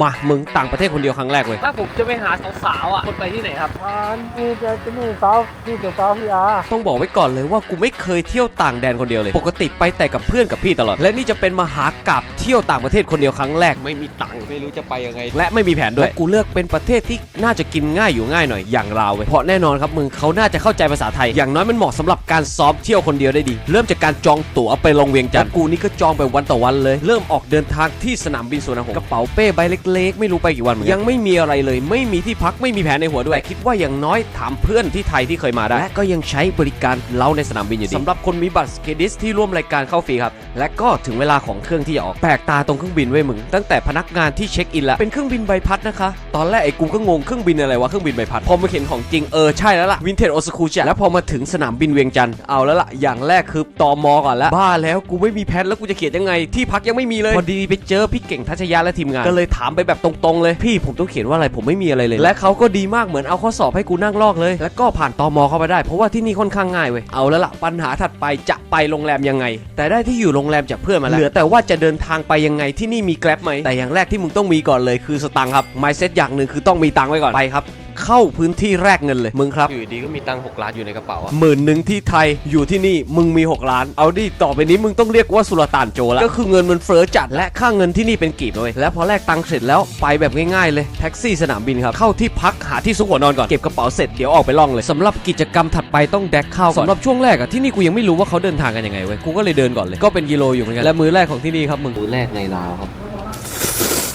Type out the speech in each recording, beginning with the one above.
มามึงต่างประเทศคนเดียวครั้งแรกเว้ยถ้าผมจะไปหาสาวๆอะคนไปที่ไหนครับอันนี้จะจะนี่สาวนี่จะสาวพี่อาต้องบอกไว้ก่อนเลยว่ากูไม่เคยเที่ยวต่างแดนคนเดียวเลย ปกติไปแต่กับเพื่อนกับพี่ตลอด และนี่จะเป็นมหากราบเที่ยวต่างประเทศคนเดียวครั้งแรก ไม่มีตังค์ไม่รู้จะไปยังไง และไม่มีแผนด้วยกูเลือกเป็นประเทศที่น่าจะกินง่ายอยู่ง่ายหน่อยอย่างลาวเว้ยเพราะแน่นอนครับมึงเขาน่าจะเข้าใจภาษาไทย อย่างน้อยมันเหมาะสำหรับการซ้อมเที่ยวคนเดียวได้ดี เริ่มจากการจองตั๋วไปลงเวียงจันทร์กูนี่ก็จองไปวันต่อวันเลย เริ่มออกเดินทางที่สนามบินสุวรรณหงษ์กระเป๋าเป้ใบเล็กๆ ไม่รู้ไปกี่วันเหมือนกันยังไม่มีอะไรเลย ไม่มีที่พักไม่มีแผนในหัวด้วยแต่คิดว่าอย่างน้อยถามเพื่อนที่ไทยที่เคยมาได้และก็ยังใช้บริการเล้าในสนามบินอยู่ดีสำหรับคนมีบัตรเครดิตที่ร่วมรายการเข้าฟรีครับและก็ถึงเวลาของเครื่องที่จะออกแปลกตาตรงเครื่องบินเว้ยมึงตั้งแต่พนักงานที่เช็คอินแล้วเป็นเครื่องบินใบพัดนะคะตอนแรกไอ้กูก็งงเครื่องบินอะไรวะเครื่องบินใบพัดพอมาเห็นของจริงเออใช่แล้วล่ะวินเทจโอสคูจ้ะแล้วพอมาถึงสนามบินเวียงจันทร์เอาแล้วล่ะอย่างแรกคือตอมอก่อนแล้วบ้าแล้วกูไม่มีแพทแล้วกูจะเขียนยังไงที่พักยังไม่มีเลยพอดีไปเจอพี่เก่งทัชยาและทีมงานก็เลยถามไปแบบตรงๆเลย พี่ผมต้องเขียนว่าอะไรผมไม่มีอะไรเลย และเขาก็ดีมากเหมือนเอาข้อสอบให้กูนั่งลอกเลย แล้วก็ผ่านตอมอเข้าไปได้ เพราะว่าที่นี่ค่อนข้างง่ายเว้ยเอาแล้วล่ะปัญหาถัดไปจะไปโรงแรมยังไง แต่ได้ที่อยู่โรงแรมจากเพื่อนมาแล้วเหลือแต่ว่าจะเดินทางไปยังไงที่นี่มีแกร็บไหมแต่อย่างแรกที่มึงต้องมีก่อนเลยคือสตังค์ครับไมเซ็ตอย่างหนึ่งคือต้องมีตังค์ไว้ก่อนไปครับ เข้าพื้นที่แรกเงินเลยมึงครับอยู่ดีก็มีตังค์หกล้านอยู่ในกระเป๋าอะหมื่นหนึ่งที่ไทยอยู่ที่นี่มึงมี 6 ล้าน เอาดิต่อไปนี้มึงต้องเรียกว่าสุลต่านโจรละก็คือเงินมันเฟ้อจัดและค่าเงินที่นี่เป็นกีบเลยและพอแลกตังค์เสร็จแล้วไปแบบง่ายๆเลยแท็กซี่สนามบินครับเข้าที่พักหาที่ซุกหัวนอนก่อนเก็บกระเป๋าเสร็จเดี๋ยวออกไปล่องเลยสำหรับกิจกรรมถัดไปต้องแดกข้าวก่อนสำหรับช่วงแรกอะที่นี่กูยังไม่รู้ว่าเขาเดินทางกันยังไงเว้ยกูก็เลยเดินก่อนเลยก็เป็นกิโลอยู่เหมือนกันและมื้อแรกของที่นี่ครับมึงมือแรกในลาวครับ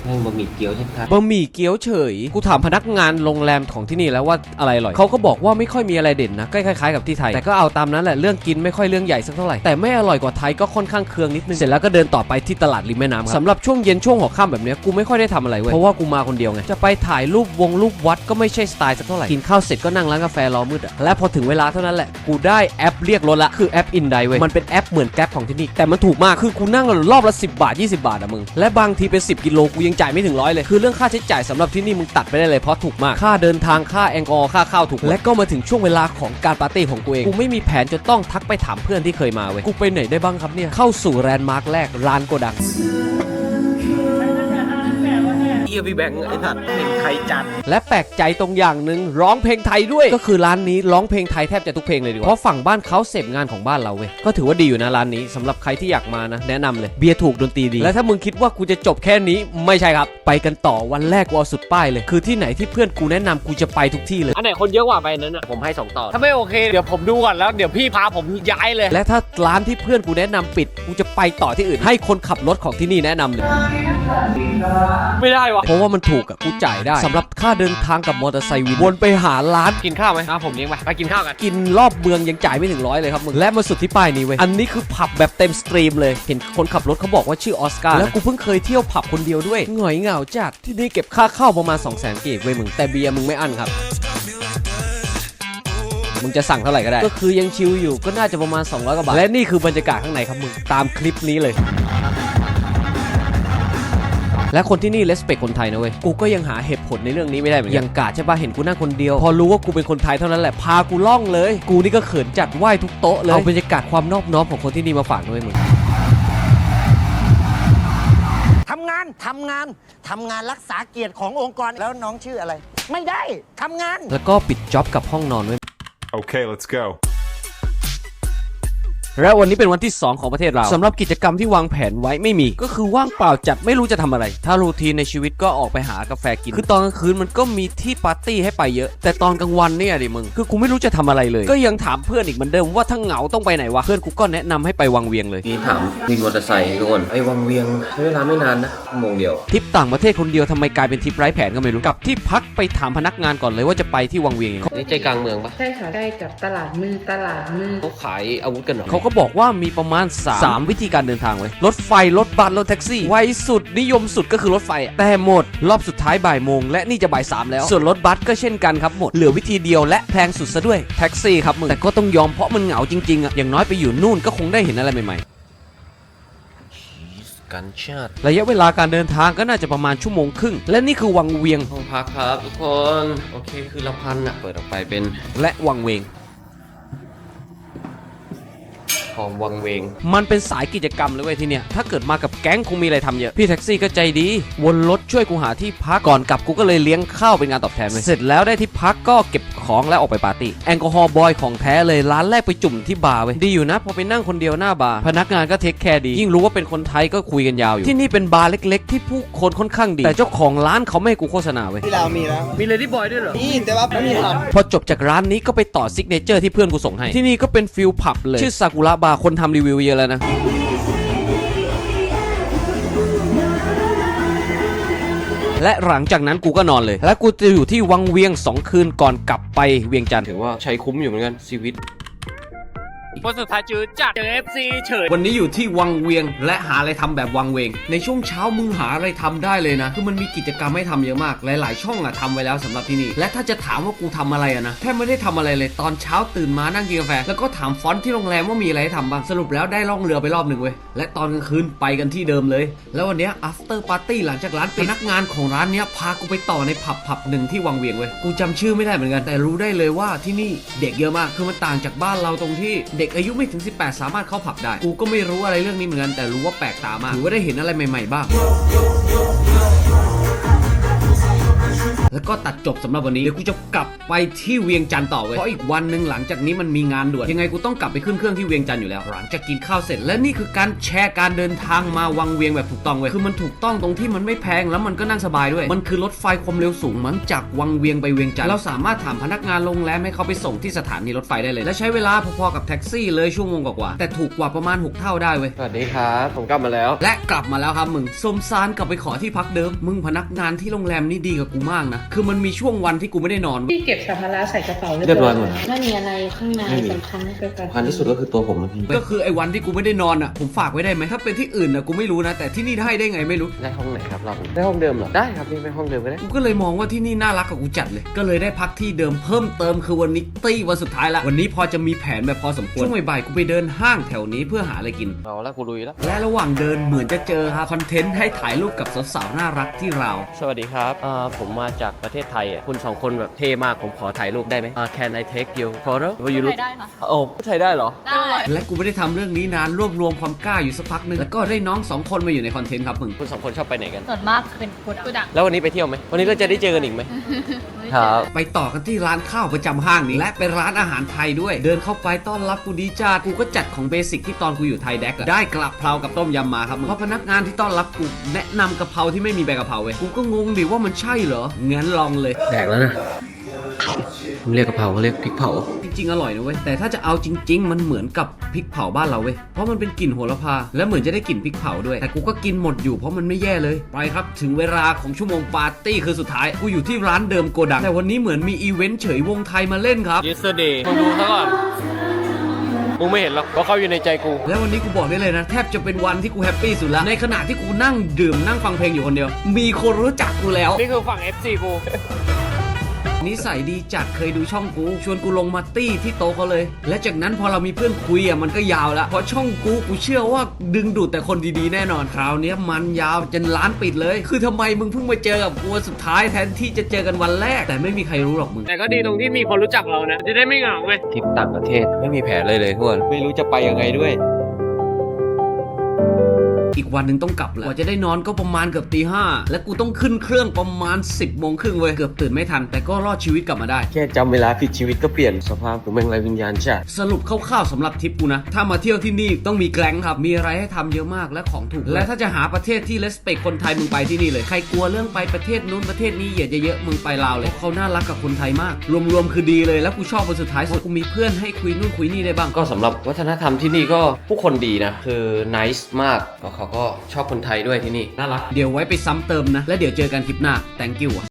เรื่องบะหมี่เกี๊ยวใช่ไหมครับบะหมี่เกี๊ยวเฉย กูถามพนักงานโรงแรมของที่นี่แล้วว่าอะไรอร่อยเขาก็บอกว่าไม่ค่อยมีอะไรเด่นนะ ใกล้คล้ายๆกับที่ไทย แต่ก็เอาตามนั้นแหละ เรื่องกินไม่ค่อยเรื่องใหญ่สักเท่าไหร่ แต่ไม่อร่อยกว่าไทยก็ค่อนข้างเคืองนิดนึง เสร็จแล้วก็เดินต่อไปที่ตลาดริมแม่น้ำครับสำหรับช่วงเย็นช่วงหัวค่ำแบบเนี้ยกูไม่ค่อยได้ทำอะไรเว้ย เพราะว่ากูมาคนเดียวไง จะไปถ่ายรูปวงรูปวัดก็ไม่ใช่สไตล์สักเท่าไหร่ กินข้าวเสร็จก็นั่งร้านกาแฟรอมืดอะและพอถึงเวลาเท่านั้นแหละ กูได้แอปเรียกรถละคือแอปอินไดเว้ย มันเป็นแอปเหมือนแก๊ปของที่นี่ แต่มันถูกมาก คือกูนั่งรอบละ10 บาท 20 บาทอะมึง และบางทีเป็น 10กิโลกูยังจ่ายไม่ถึงร้อยเลย คือเรื่องค่าใช้จ่ายสำหรับที่นี่มึงตัดไปได้เลยเพราะถูกมาก ค่าเดินทาง ค่าแอลกอฮอล์ค่าข้าวถูก และก็มาถึงช่วงเวลาของการปาร์ตี้ของกูเอง กูไม่มีแผนจนต้องทักไปถามเพื่อนที่เคยมาเว้ย กูไปไหนได้บ้างครับเนี่ย เข้าสู่แลนด์มาร์กแรกร้านโกดัง ยพี่แบงค์ไอ้สัตว์เป็นใครจัดและแปลกใจตรงอย่างหนึ่งร้องเพลงไทยด้วย ก็คือร้านนี้ร้องเพลงไทยแทบจะทุกเพลงเลยดีกว่าเพราะฝั่งบ้านเขาเสพงานของบ้านเราเว้ยก็ถือว่าดีอยู่นะร้านนี้สำหรับใครที่อยากมานะแนะนำเลยเบียร์ถูกดนตรีดีและถ้ามึงคิดว่ากูจะจบแค่นี้ไม่ใช่ครับ ไปกันต่อวันแรกกูเอาสุดป้ายเลย คือที่ไหนที่เพื่อนกูแนะนำกูจะไปทุกที่เลย อันไหนคนเยอะกว่าไปนั้นอะผมให้สองต่อ ถ้าไม่โอเค เดี๋ยวผมดูก่อนแล้วเดี๋ยวพี่พาผมย้ายเลย และถ้าร้านที่เพื่อนกูแนะนำปิดกูจะไปต่อที่อื่น ให้คนขับรถของที่นี่แนะนำเลย ไม่ได้วะเพราะว่ามันถูกอะกูจ่ายได้สำหรับค่าเดินทางกับมอเตอร์ไซค์วินวนไปหาร้านกินข้าวไหมอะผมเลี้ยงไปไปกินข้าวกันกินรอบเมืองยังจ่ายไม่ถึงร้อยเลยครับมึงและมาสุดที่ป้ายนี้เว้ยอันนี้คือผับแบบเต็มสตรีมเลยเห็นคนขับรถเขาบอกว่าชื่อออสการ์แล้วกูเพิ่งเคยเที่ยวผับคนเดียวด้วยหงอยเหงาจัดที่นี่เก็บค่าเข้าประมาณ 2 0 0 0 0 0กีบเว้ยมึงแต่เบียร์มึงไม่อั้นครับมึงจะสั่งเท่าไหร่ก็ได้ ก็คือยังชิลอยู่ก็น่าจะประมาณ 200กว่าบาท และนี่คือบรรยากาศข้างในครับมึง ตามคลิปนี้เลย และคนที่นี่เลสเปคคนไทยนะเว้ย กูก็ยังหาเหตุผลในเรื่องนี้ไม่ได้เหมือนกันอย่างกาดใช่ปะเห็นกูนั่งคนเดียว พอรู้ว่ากูเป็นคนไทยเท่านั้นแหละ พากูล่องเลย กูนี่ก็เขินจัดไหว้ทุกโต๊ะเลย เอาบรรยากาศความนอบน้อมของคนที่นี่มาฝากด้วยมึงทำงานทำงานทำงานรักษาเกียรติขององค์กรแล้วน้องชื่ออะไร ไม่ได้ทำงาน แล้วก็ปิดจ็อบกับห้องนอนไว้ Okay, let's go. และวันนี้เป็นวันที่ 2 ของประเทศเราสำหรับกิจกรรมที่วางแผนไว้ไม่มี ก็คือว่างเปล่าจัดไม่รู้จะทำอะไร ถ้ารูทีนในชีวิตก็ออกไปหากาแฟกิน คือตอนกลางคืนมันก็มีที่ปาร์ตี้ให้ไปเยอะ แต่ตอนกลางวันเนี่ยดิมึง คือกูไม่รู้จะทำอะไรเลย ก็ยังถามเพื่อนอีกเหมือนเดิมว่าถ้าเหงาต้องไปไหนวะ เพื่อนกูก็แนะนำให้ไปวังเวียงเลยนี่ถามวินมอเตอร์ไซค์ทุกคนไอ้วังเวียงใช้เวลาไม่นานนะชั่วโมงเดียวทริปต่างประเทศคนเดียวทำไมกลายเป็นทริปไร้แผนก็ไม่รู้กับที่พักไปถามพนักงานก่อนเลยว่าจะไปที่วังเวียงยังไงนี่ใจกลางเมืองปะใช่ค่ะใกล้กับตลาดมือตลาดมือเขาขายอาวุธกันเหรอเขาก็บอกว่ามีประมาณ 3 3 วิธีการเดินทางไว้ยรถไฟ รถบัสรถแท็กซี่ ไวสุดนิยมสุดก็คือรถไฟอะแต่หมด รอบสุดท้ายบ่ายโมง และนี่จะบ่ายสามแล้ว ส่วนรถบัสก็เช่นกันครับหมด เหลือวิธีเดียวและแพงสุดซะด้วยแท็กซี่ครับมึงแต่ก็ต้องยอมเพราะมันเหงาจริงๆอะอย่างน้อยไปอยู่นู่นก็คงได้เห็นอะไรใหม่กันชาติๆระยะเวลาการเดินทางก็น่าจะประมาณชั่วโมงครึ่ง และนี่คือวังเวียง ห้องพักครับทุกคน โอเคคือละพันอะเปิดออกไปเป็น และวังเวง หความวังเวง มันเป็นสายกิจกรรมเลยเว้ยที่เนี่ย ถ้าเกิดมากับแก๊งคงมีอะไรทำเยอะ พี่แท็กซี่ก็ใจดี วนรถช่วยกูหาที่พักก่อนกลับกูก็เลยเลี้ยงข้าวเป็นงานตอบแทนเลยเสร็จแล้วได้ที่พักก็เก็บของแล้วออกไปปาร์ตี้ แอลกอฮอล์บอยของแท้เลยร้านแรกไปจุ่มที่บาร์เว้ยดีอยู่นะพอไปนั่งคนเดียวหน้าบาร์พนักงานก็เทคแคร์ดียิ่งรู้ว่าเป็นคนไทยก็คุยกันยาวอยู่ที่นี่เป็นบาร์เล็ก ๆ ที่ผู้คนค่อนข้างดี แต่เจ้าของร้านเขาไม่ให้กูโฆษณาเว้ยที่เรามีแล้วมีเลดี้บอยด้วยเหรอนี่แต่ว่าไม่มีทำพอจบจากร้านนี้ก็ไปต่อซิกเนเจอร์ที่เพื่อนกูส่งให้ที่นี่ก็เป็นฟิลผับเลยชื่อซากุระบาร์คนทำรีวิวเยอะแล้วนะและหลังจากนั้นกูก็นอนเลย และกูจะอยู่ที่วังเวียง 2 คืนก่อนกลับไปเวียงจันทร์ถือว่าใช้คุ้มอยู่เหมือนกันชีวิต คนสุดท้ายจืดจัดเจอ FC เฉย วันนี้อยู่ที่วังเวียงและหาอะไรทำแบบวังเวง ในช่วงเช้ามึงหาอะไรทำได้เลยนะ คือมันมีกิจกรรมให้ทำเยอะมาก หลาย ๆ ช่องอะทำไว้แล้วสำหรับที่นี่ และถ้าจะถามว่ากูทำอะไรอะนะ แทบไม่ได้ทำอะไรเลย ตอนเช้าตื่นมานั่งกินกาแฟ แล้วก็ถามฟอนต์ที่โรงแรมว่ามีอะไรให้ทำบ้าง สรุปแล้วได้ล่องเรือไปรอบหนึ่งเว้ย และตอนกลางคืนไปกันที่เดิมเลย แล้ววันนี้ after party หลังจากร้านปิดพนักงานของร้านเนี้ยพากูไปต่อในผับผับหนึ่งที่วังเวียงเว้ย กูจำชื่อไม่ได้เหมือนกัน แต่รู้ได้เลยว่าที่นี่เด็กเยอะมาก คือมันต่างจากบ้านเราตรงที่เด็กอายุไม่ถึง 18 สามารถเข้าผับได้ กูก็ไม่รู้อะไรเรื่องนี้เหมือนกันแต่รู้ว่าแปลกตามากถือว่าได้เห็นอะไรใหม่ ๆ บ้าง ก็ตัดจบสำหรับวันนี้เดี๋ยวกูจะกลับไปที่เวียงจันทร์ต่อเว้ยเพราะอีกวันหนึ่งหลังจากนี้มันมีงานด่วนยังไงกูต้องกลับไปขึ้นเครื่องที่เวียงจันทร์อยู่แล้วหลังจากกินข้าวเสร็จและนี่คือการแชร์การเดินทางมาวังเวียงแบบถูกต้องเว้ยคือมันถูกต้องตรงที่มันไม่แพงแล้วมันก็นั่งสบายด้วย มันคือรถไฟความเร็วสูงมั้งจากวังเวียงไปเวียงจันทร์เราสามารถถามพนักงานโรงแรมให้เขาไปส่งที่สถานีรถไฟได้เลย และใช้เวลาพอๆกับแท็กซี่เลยชั่วโมงกว่าๆแต่ถูกกว่าประมาณหกเท่าได้เว้ยสวัสดีครับผมกลับมาแล้ว และกลับมาแล้วครับมึงสมซานกลับไปขอที่พักเดิมมึงพนักงานที่โรงแรมนี่ดีกับกูมากนะคือมันมีช่วงวันที่กูไม่ได้นอน พี่เก็บสัมภาระใส่กระเป๋าเรียบร้อยหมดไม่มีอะไรข้างในสำคัญไปก่อนพันที่สุดก็คือตัวผมนะพี่ก็คือไอ้วันที่กูไม่ได้นอนอะผมฝากไว้ได้ไหมถ้าเป็นที่อื่นอะกูไม่รู้นะ แต่ที่นี่ได้ได้ไงไม่รู้ ได้ห้องไหนครับเราได้ห้องเดิมเหรอได้ครับนี่ไปห้องเดิมก็ได้ กูก็เลยมองว่าที่นี่น่ารักกับกูจัดเลย ก็เลยได้พักที่เดิมเพิ่มเติมคือวันนี้ตี้วันสุดท้ายละวันนี้พอจะมีแผนแบบพอสมควรช่วงบ่ายๆกูไปเดินห้างแถวนี้เพื่อหาอะไรกิน เอาละกูลุยแล้วและระหว่างเดินเหมือนจะเจอครับคอนเทนต์ให้ถ่ายรูปกับสาวๆน่ารักที่เราว สวัสดีครับเอ่อผมมาจากประเทศไทยอะคุณสองคนแบบเท่มากผมขอถ่ายรูปได้ไหมอ่า Can I take you photo ว่า you look ได้ค่ะโอ้ถ่ายได้เหรอ ได้และกูไม่ได้ทำเรื่องนี้นานรวบรวมความกล้าอยู่สักพักหนึงแล้วก็ได้น้องสองคนมาอยู่ในคอนเทนต์ครับมึงคุณสองคนชอบไปไหนกัน ส่วนมากเป็นกูดังกูดัง แล้ววันนี้ไปเที่ยวไหมวันนี้เราจะได้เจอกันอีกไหมครับไปต่อกันที่ร้านข้าวประจำห้างนี้และเป็นร้านอาหารไทยด้วย เดินเข้าไปต้อนรับกูดีจ้ากูก็จัดของเบสิกที่ตอนกูอยู่ไทยแดกอะได้กระเพรากับต้มยำมาครับมึงเพราะพนักงานที่ต้อนรับกูแนะนำกะเพราที่ไม่มีใบกะเพราเว้ยกูก็งงดิว่ามันใช่เหรองั้นลองเลย แดกแล้วนะผมเรียกกะเพราเขาเรียกพริกเผา จริงๆ อร่อยนะเว้ย แต่ถ้าจะเอาจริง ๆ มันเหมือนกับพริกเผาบ้านเราเว้ย เพราะมันเป็นกลิ่นโหระพา และเหมือนจะได้กลิ่นพริกเผาด้วย แต่กูก็กินหมดอยู่เพราะมันไม่แย่เลย ไปครับ ถึงเวลาของชั่วโมงปาร์ตี้คือสุดท้าย กูอยู่ที่ร้านเดิมโกดัง แต่วันนี้เหมือนมีอีเวนต์เฉยวงไทยมาเล่นครับ yesterday มึงดูซะก่อน มึงไม่เห็นหรอกเพราะเขาอยู่ในใจกู แล้ววันนี้กูบอกได้เลยนะ แทบจะเป็นวันที่กูแฮปปี้สุดละในขณะที่กูนั่งดื่มนั่งฟังเพลงอยู่คนเดียว มีคนรู้จักกูแล้ว นี่คือฝั่ง FC กู นิสัยดีจัดเคยดูช่องกู ชวนกูลงมาตี้ที่โต๊ะเขาเลย และจากนั้นพอเรามีเพื่อนคุยอะมันก็ยาวละเพราะช่องกูกูเชื่อว่าดึงดูดแต่คนดีๆแน่นอนคราวเนี้ยมันยาวจนร้านปิดเลย คือทำไมมึงเพิ่งมาเจอกับกูวันสุดท้ายแทนที่จะเจอกันวันแรก แต่ไม่มีใครรู้หรอกมึงแต่ก็ดีตรงที่มีคนรู้จักเรานะจะได้ไม่เหงาไงทริปต่างประเทศไม่มีแผนเลยเลยทุกคนไม่รู้จะไปยังไงด้วย อีกวันหนึ่งต้องกลับแล้วกว่าจะได้นอนก็ประมาณเกือบตีห้าและกูต้องขึ้นเครื่องประมาณ 10บโมงครึ่งเว้ยเกือบตื่นไม่ทัน แต่ก็รอดชีวิตกลับมาได้ แค่จำเวลาผิดชีวิตก็เปลี่ยนสภาพผมเป็นไรวิญญาณจัดสรุปคร่าวๆสำหรับทริปกูนะ ถ้ามาเที่ยวที่นี่ต้องมีแกล้งครับ มีอะไรให้ทำเยอะมากและของถูกและถ้าจะหาประเทศที่เลสเปกคนไทยมึงไปที่นี่เลย ใครกลัวเรื่องไปประเทศนู้นประเทศนี้อย่าเยอะๆมึงไปลาวเลยเพราะเขาน่ารักกับคนไทยมาก รวมๆคือดีเลยแล้วกูชอบวันสุดท้ายกูมีเพื่อนให้คุยนู่นคุยนี่ได้บ้างก็สำหรับวัฒนธรรมที่นี่ก็ผู้คนดีนะ คือ nice มากแล้วเขาก็ชอบคนไทยด้วยที่นี่ น่ารัก เดี๋ยวไว้ไปซ้ำเติมนะ และเดี๋ยวเจอกันคลิปหน้า thank you อะ